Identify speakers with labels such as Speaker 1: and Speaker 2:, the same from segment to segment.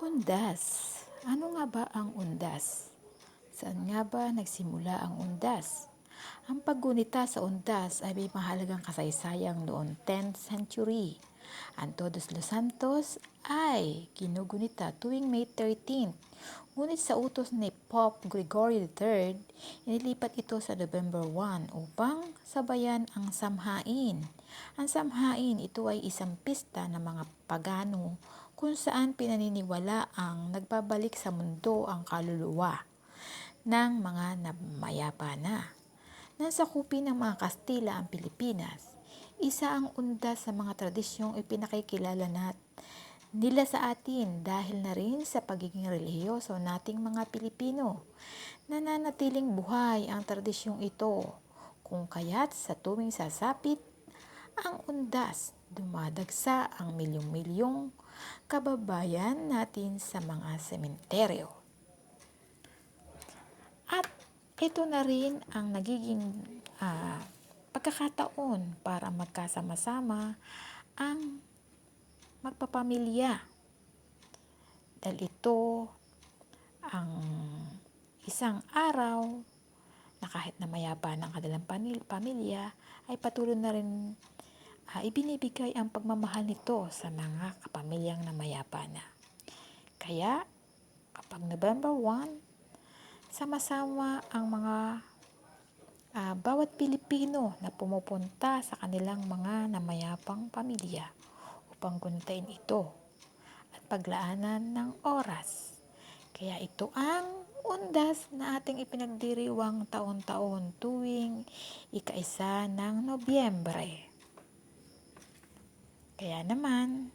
Speaker 1: Undas. Ano nga ba ang undas? Saan nga ba nagsimula ang undas? Ang paggunita sa undas ay may mahalagang kasaysayang noong 10th century. Ang Todos los Santos ay ginugunita tuwing May 13th. Ngunit sa utos ni Pope Gregory III, inilipat ito sa November 1 upang sabayan ang samhain. Ang samhain ito ay isang pista ng mga pagano kung saan pinaniniwala ang nagbabalik sa mundo ang kaluluwa ng mga namayapa na. Nasa kupi ng mga Kastila ang Pilipinas, isa ang undas sa mga tradisyong ipinakikilala nat nila sa atin dahil na rin sa pagiging relihiyoso nating mga Pilipino. Nananatiling buhay ang tradisyong ito kung kaya't sa tuwing sasapit ang undas, dumadagsa ang milyong-milyong kababayan natin sa mga sementeryo. At ito na rin ang nagiging ah, pagkakataon para magkasama-sama ang magpapamilya. Dahil ito ang isang araw na kahit na mayapa ng kanilang pamilya ay patuloy na rin ah, ibinibigay ang pagmamahal nito sa mga kapamilyang na mayapa na. Kaya kapag November 1, sama-sama ang mga ah, bawat Pilipino na pumupunta sa kanilang mga namayapang pamilya upang guntain ito at paglaanan ng oras. Kaya ito ang undas na ating ipinagdiriwang taon-taon tuwing ikaisa ng Nobyembre. Kaya naman,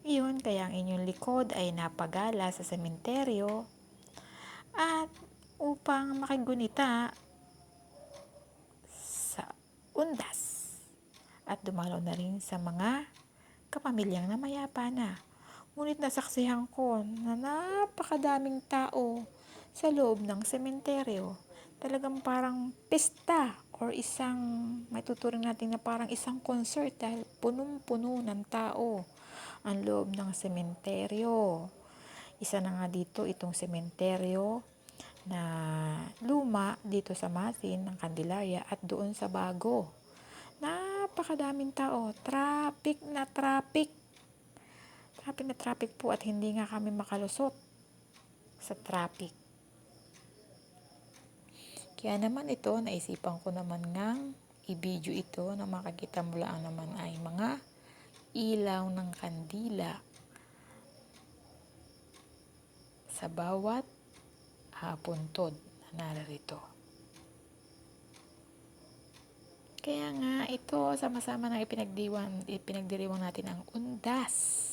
Speaker 1: iyon kaya ang inyong likod ay napagala sa sementeryo at upang makigunita sa undas at dumalaw na rin sa mga kapamilyang na mayapa na. Ngunit nasaksihan ko na napakadaming tao sa loob ng sementeryo. Talagang parang pista or isang, may tuturing natin na parang isang concert dahil punong-puno ng tao ang loob ng sementeryo. Isa na nga dito itong sementeryo na luma dito sa Masin ng Candelaria at doon sa Bago. Napakadaming tao. Traffic na traffic. Traffic na traffic po at hindi nga kami makalusot sa traffic. Kaya naman ito, naisipan ko naman ngang i-video ito na makikita mo lang naman ay mga ilaw ng kandila sa bawat ah, puntod na narito. Kaya nga ito sama-sama na ipinagdiwan, ipinagdiriwang natin ang undas.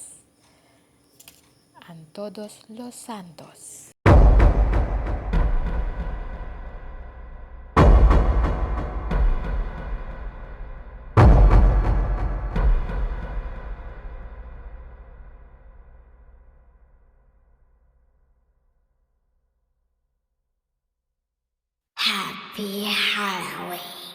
Speaker 1: Ang Todos los Santos.
Speaker 2: Happy Halloween.